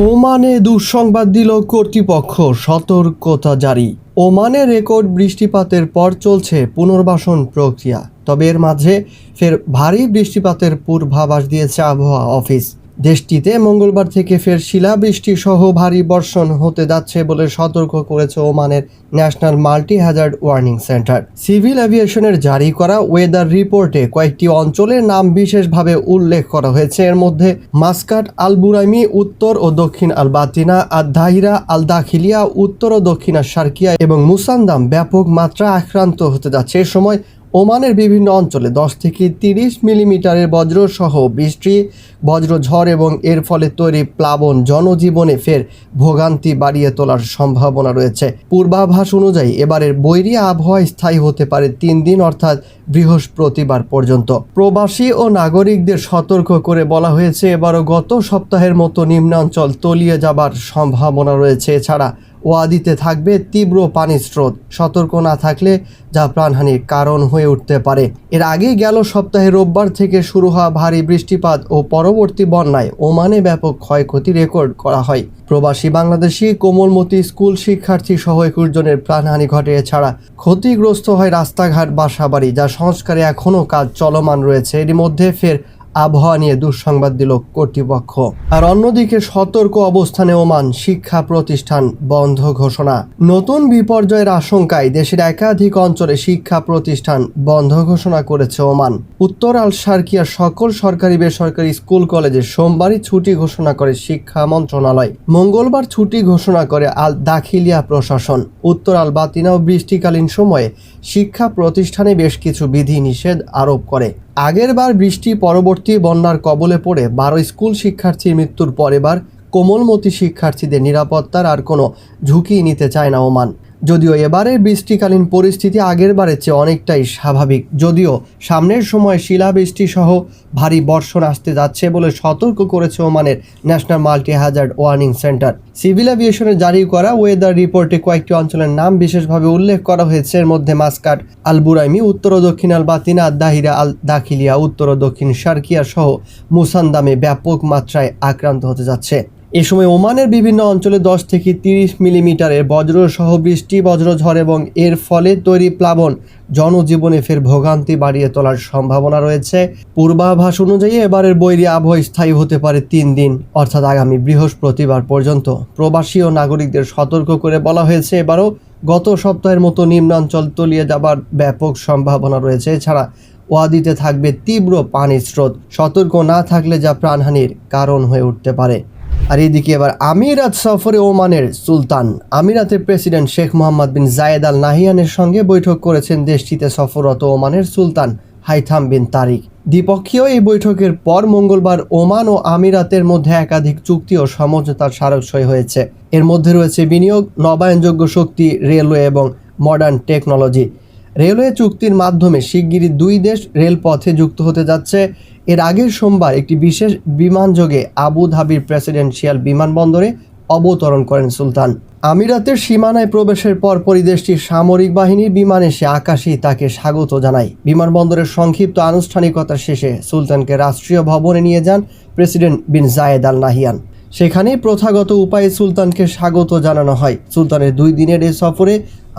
ওমানে দুঃসংবাদ দিল কর্তৃপক্ষ। সতর্কতা জারি। ওমানে রেকর্ড বৃষ্টিপাতের পর চলছে পুনর্বাসন প্রক্রিয়া। তবে এর মাঝে ফের ভারী বৃষ্টিপাতের পূর্বাভাস দিয়েছে আবহাওয়া অফিস। দেশটিতে মঙ্গলবার থেকে ফের শিলাবৃষ্টি সহ ভারী বর্ষণ হতে যাচ্ছে বলে সতর্ক করেছে ওমানের national multi hazard warning centre. Civil অ্যাভিয়েশনের জারি করা ওয়েদার রিপোর্টে কয়েকটি অঞ্চলের নাম বিশেষভাবে উল্লেখ করা হয়েছে। এর মধ্যে মাস্কাট আল বুরাইমি উত্তর ও দক্ষিণ আল বাতিনা আর দাহিরা আল দাখিলিয়া উত্তর ও দক্ষিণ সার্কিয়া এবং মুসান্দাম ব্যাপক মাত্রা আক্রান্ত হতে যাচ্ছে। এ সময় ওমানের বিভিন্ন অঞ্চলে দশ থেকে তিরিশ মিলিমিটারের বজ্রসহ বৃষ্টি, বজ্রঝড় এবং এর ফলে তৈরি প্লাবন জনজীবনে ফের ভোগান্তি বাড়িয়ে তোলার সম্ভাবনা রয়েছে। পূর্বাভাস অনুযায়ী এবারের বৈরী আবহাওয়া স্থায়ী হতে পারে তিন দিন অর্থাৎ বৃহস্পতিবার পর্যন্ত। প্রবাসী ও নাগরিকদের সতর্ক করে বলা হয়েছে, এবারও গত সপ্তাহের মতো নিম্নাঞ্চল তলিয়ে যাবার সম্ভাবনা রয়েছে। এছাড়া ওয়াদিতে থাকবে তীব্র পানির স্রোত। সতর্ক না থাকলে যা প্রাণহানির কারণ হয়ে উঠতে পারে। এর আগেই গেল সপ্তাহে রোববার থেকে শুরু হওয়া ভারী বৃষ্টিপাত ও পরবর্তী বন্যায় ওমানে ব্যাপক ক্ষয়ক্ষতি রেকর্ড করা হয়। প্রবাসী বাংলাদেশি, কোমলমতি স্কুল শিক্ষার্থী সহ একুশ জনের প্রাণহানি ঘটে। এছাড়া ক্ষতিগ্রস্ত হয় রাস্তাঘাট, বাসাবাড়ি, যা সংস্কারে এখনও কাজ চলমান রয়েছে। এর মধ্যে ফের আবহাওয়া নিয়ে দুঃসংবাদ দিল কর্তৃপক্ষ। আর অন্যদিকে সতর্ক অবস্থানে ওমান শিক্ষা প্রতিষ্ঠান বন্ধ ঘোষণা। নতুন বিপর্যয়ের আশঙ্কায় দেশের একাধিক অঞ্চলে শিক্ষা প্রতিষ্ঠান বন্ধ ঘোষণা করেছে ওমান। উত্তর আল সার্কিয়ার সকল সরকারি বেসরকারি স্কুল কলেজে সোমবারই ছুটি ঘোষণা করে শিক্ষা মন্ত্রণালয়। মঙ্গলবার ছুটি ঘোষণা করে আল দাখিলিয়া প্রশাসন। উত্তর আল বাতিনা ও বৃষ্টিকালীন সময়ে শিক্ষা প্রতিষ্ঠানে বেশ কিছু বিধি নিষেধ আরোপ করে। আগেরবার বৃষ্টি, পরবর্তী বন্যার কবলে পড়ে বারো স্কুল শিক্ষার্থীর মৃত্যুর পরেবার কোমলমতি শিক্ষার্থীদের নিরাপত্তার আর কোনো ঝুঁকি নিতে চায় না ওমান। যদিও এবারের বৃষ্টিকালীন পরিস্থিতি আগের বারের চেয়ে অনেকটাই স্বাভাবিক। যদিও সামনের সময় শিলাবৃষ্টি সহ ভারী বর্ষণ আসতে যাচ্ছে বলে সতর্ক করেছে ওমানের national multi hazard warning centre. Civil এভিয়েশনের জারি করা ওয়েদার রিপোর্টে কয়েকটি অঞ্চলের নাম বিশেষভাবে উল্লেখ করা হয়েছে। এর মধ্যে মাস্কাট আল বুরাইমি উত্তর ও দক্ষিণ আল বাতিনা দাহিরা আল দাখিলিয়া উত্তর ও দক্ষিণ সার্কিয়া সহ মুসান্দামে ব্যাপক মাত্রায় আক্রান্ত হতে যাচ্ছে। এ সময় ওমানের বিভিন্ন অঞ্চলে দশ থেকে তিরিশ মিলিমিটারের বজ্র সহ বৃষ্টি বজ্রঝড় এবং এর ফলে তৈরি প্লাবন জনজীবনে ফের ভোগান্তি বাড়িয়ে তোলার সম্ভাবনা রয়েছে। পূর্বাভাস অনুযায়ী এবারের বৈরী আবহাওয়া স্থায়ী হতে পারে তিন দিন, অর্থাৎ আগামী বৃহস্পতিবার পর্যন্ত। প্রবাসী ও নাগরিকদের সতর্ক করে বলা হয়েছে, এবারও গত সপ্তাহের মতো নিম্নাঞ্চল তলিয়ে যাবার ব্যাপক সম্ভাবনা রয়েছে। এছাড়া ওয়াদিতে থাকবে তীব্র পানির স্রোত সতর্ক না থাকলে যা প্রাণহানির কারণ হয়ে উঠতে পারে। আর এদিকে এবার আমিরাত সফরে ওমানের সুলতান। আমিরাতের president Sheikh Mohamed bin Zayed Al নাহিয়ানের সঙ্গে বৈঠক করেছেন দেশটিতে সফররত ওমানের সুলতান হাইথাম বিন তারিক। দ্বিপক্ষীয় এই বৈঠকের পর মঙ্গলবার ওমান ও আমিরাতের মধ্যে একাধিক চুক্তি ও সমঝোতার স্মারকসই হয়েছে। এর মধ্যে রয়েছে বিনিয়োগ, নবায়নযোগ্য শক্তি, রেলওয়ে এবং মডার্ন টেকনোলজি রেলওয়ে চুক্তির মাধ্যমে শিগগিরই দুই দেশ রেলপথে যুক্ত হতে যাচ্ছে। এর আগের সোমবার একটি বিশেষ বিমানযোগে আবু ধাবির প্রেসিডেন্সিয়াল বিমানবন্দরে অবতরণ করেন সুলতান। আমিরাতের সীমানায় প্রবেশের পরপরই দেশটির সামরিক বাহিনীর বিমান এসে আকাশেই তাকে স্বাগত জানায়। বিমানবন্দরের সংক্ষিপ্ত আনুষ্ঠানিকতা শেষে সুলতানকে রাষ্ট্রীয় ভবনে নিয়ে যান president bin Zayed Al Nahyan সেখানেই প্রথাগত উপায়ে সুলতানকে স্বাগত জানানো হয়। সুলতানের দুই দিনের এই সফরে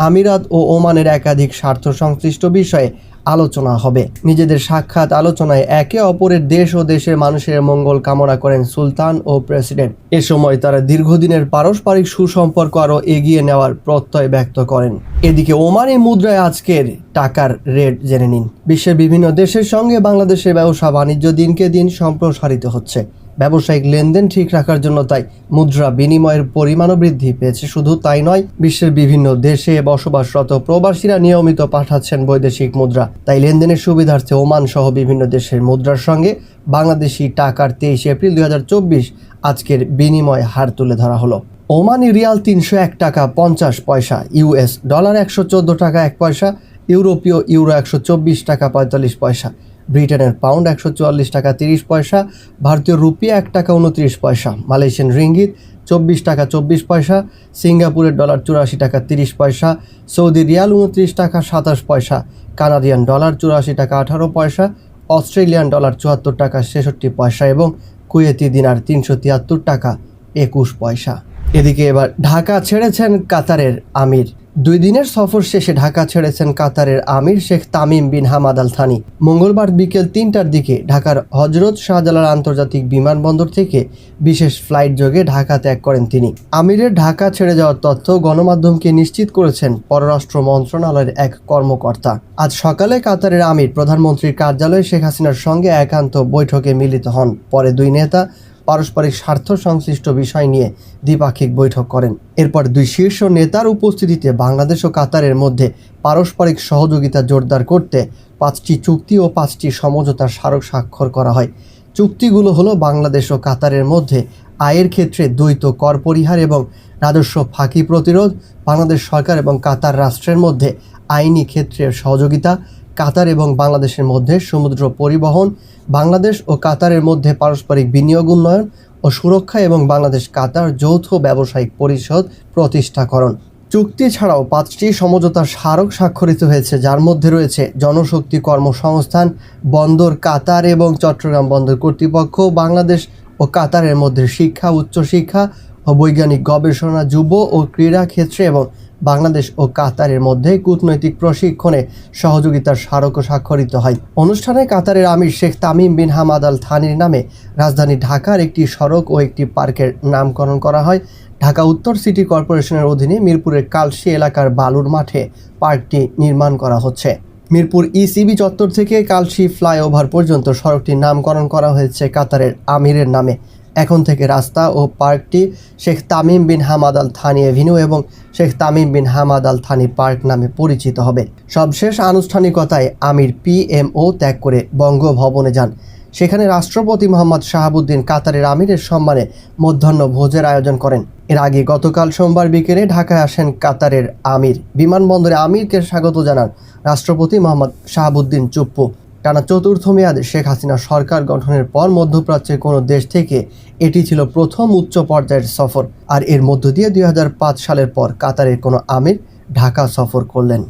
আমিরাত ও ওমানের একাধিক স্বার্থ সংশ্লিষ্ট বিষয়ে আলোচনা হবে। নিজেদের সাক্ষাৎ আলোচনায় একে অপরের দেশ ও দেশের মানুষের মঙ্গল কামনা করেন সুলতান ও প্রেসিডেন্ট। এ সময় তারা দীর্ঘদিনের পারস্পরিক সুসম্পর্ক আরও এগিয়ে নেওয়ার প্রত্যয় ব্যক্ত করেন। এদিকে ওমানি মুদ্রায় আজকের টাকার রেট জেনে নিন। বিশ্বের বিভিন্ন দেশের সঙ্গে বাংলাদেশের ব্যবসা বাণিজ্য দিনকে দিন সম্প্রসারিত হচ্ছে। ব্যবসায়িক লেনদেন ঠিক রাখার জন্য তাই মুদ্রা বিনিময়ের পরিমাণও বৃদ্ধি পেয়েছে। শুধু তাই নয়, বিশ্বের বিভিন্ন দেশে বসবাসরত প্রবাসীরা নিয়মিত পাঠাচ্ছেন বৈদেশিক মুদ্রা। তাই লেনদেনের সুবিধার্থে ওমান সহ বিভিন্ন দেশের মুদ্রার সঙ্গে বাংলাদেশি টাকার তেইশে এপ্রিল দুই হাজার চব্বিশ আজকের বিনিময় হার তুলে ধরা হলো। ওমানি রিয়াল তিনশো এক টাকা পঞ্চাশ পয়সা ইউএস ডলার একশো চোদ্দ টাকা এক পয়সা, ইউরোপীয় ইউরো একশো চব্বিশ টাকা পঁয়তাল্লিশ পয়সা। ব্রিটেনের পাউন্ড একশো চুয়াল্লিশ টাকা তিরিশ পয়সা, ভারতীয় রুপি এক টাকা উনত্রিশ পয়সা, মালয়েশিয়ান রিঙ্গিত চব্বিশ টাকা চব্বিশ পয়সা, সিঙ্গাপুরের ডলার চুরাশি টাকা তিরিশ পয়সা, সৌদি রিয়াল উনত্রিশ টাকা সাতাশ পয়সা, কানাডিয়ান ডলার চুরাশি টাকা আঠারো পয়সা, অস্ট্রেলিয়ান ডলার চুয়াত্তর টাকা ছেষট্টি পয়সা এবং কুয়েতি দিনার তিনশো তিয়াত্তর টাকা একুশ পয়সা। এদিকে এবার ঢাকা ছেড়েছেন কাতারের আমির। দুই দিনের সফর শেষে ঢাকা ছেড়েছেন কাতারের আমির Sheikh Tamim bin Hamad Al Thani মঙ্গলবার বিকেল তিনটার দিকে ঢাকার হজরত শাহজালাল আন্তর্জাতিক বিমানবন্দর থেকে বিশেষ ফ্লাইট যোগে ঢাকা ত্যাগ করেন তিনি। আমিরের ঢাকা ছেড়ে যাওয়ার তথ্য গণমাধ্যমকে নিশ্চিত করেছেন পররাষ্ট্র মন্ত্রণালয়ের এক কর্মকর্তা। আজ সকালে কাতারের আমির প্রধানমন্ত্রীর কার্যালয়ে শেখ হাসিনার সঙ্গে একান্ত বৈঠকে মিলিত হন। পরে দুই নেতা পারস্পরিক স্বার্থ সংশ্লিষ্ট বিষয় নিয়ে দ্বিপাক্ষিক বৈঠক করেন। এরপর দুই শীর্ষ নেতার উপস্থিতিতে বাংলাদেশ ও কাতারের মধ্যে পারস্পরিক সহযোগিতা জোরদার করতে পাঁচটি চুক্তি ও পাঁচটি সমঝোতার স্মারক স্বাক্ষর করা হয়। চুক্তিগুলো হলো বাংলাদেশ ও কাতারের মধ্যে আয়ের ক্ষেত্রে দ্বৈত কর পরিহার এবং রাজস্ব ফাঁকি প্রতিরোধ, বাংলাদেশ সরকার এবং কাতার রাষ্ট্রের মধ্যে আইনি ক্ষেত্রে সহযোগিতা কাতার এবং বাংলাদেশের মধ্যে সমুদ্র পরিবহন, বাংলাদেশ ও কাতারের মধ্যে পারস্পরিক বিনিয়োগ উন্নয়ন ও সুরক্ষা এবং বাংলাদেশ কাতার যৌথ ব্যবসায়িক পরিষদ প্রতিষ্ঠাকরণ। চুক্তি ছাড়াও পাঁচটি সমঝোতা স্মারক স্বাক্ষরিত হয়েছে, যার মধ্যে রয়েছে জনশক্তি কর্মসংস্থান, বন্দর কাতার এবং চট্টগ্রাম বন্দর কর্তৃপক্ষ, বাংলাদেশ ও কাতারের মধ্যে শিক্ষা, উচ্চশিক্ষা ও বৈজ্ঞানিক গবেষণা, যুব ও ক্রীড়া ক্ষেত্রে এবং বাংলাদেশ ও কাতারের মধ্যে কূটনৈতিক প্রশিক্ষণে সহযোগিতার স্মারকও স্বাক্ষরিত হয়। অনুষ্ঠানে কাতারের আমির Sheikh Tamim bin Hamad Al থানির নামে রাজধানী ঢাকার একটি সড়ক ও একটি পার্কের নামকরণ করা হয়। ঢাকা উত্তর সিটি কর্পোরেশনের অধীনে মিরপুরের কালশি এলাকার বালুর মাঠে পার্কটি নির্মাণ করা হচ্ছে। মিরপুর ইসিবি চত্বর থেকে কালশি ফ্লাইওভার পর্যন্ত সড়কটির নামকরণ করা হয়েছে কাতারের আমিরের নামে। এখন থেকে রাস্তা ও পার্কটি Sheikh Tamim bin Hamad Al Thani avenue এবং Sheikh Tamim bin Hamad Al Thani park নামে পরিচিত হবে সবশেষ আনুষ্ঠানিকতায় আমির পিএমও ত্যাগ করে বঙ্গভবনে যান। সেখানে রাষ্ট্রপতি মোহাম্মদ শাহাবুদ্দিন কাতারের আমিরের সম্মানে মধ্যাহ্ন ভোজের আয়োজন করেন। এর আগে গতকাল সোমবার বিকেলে ঢাকায় আসেন কাতারের আমির। বিমানবন্দরে আমিরকে স্বাগত জানান রাষ্ট্রপতি মোহাম্মদ শাহাবুদ্দিন চুপ্পু। টানা চতুর্থ মেয়াদে শেখ হাসিনা সরকার গঠনের পর মধ্যপ্রাচ্যের কোনো দেশ থেকে এটি ছিল প্রথম উচ্চ পর্যায়ের সফর। আর এর মধ্য দিয়ে দুই হাজার পাঁচ সালের পর কাতারের কোনো আমির ঢাকা সফর করলেন।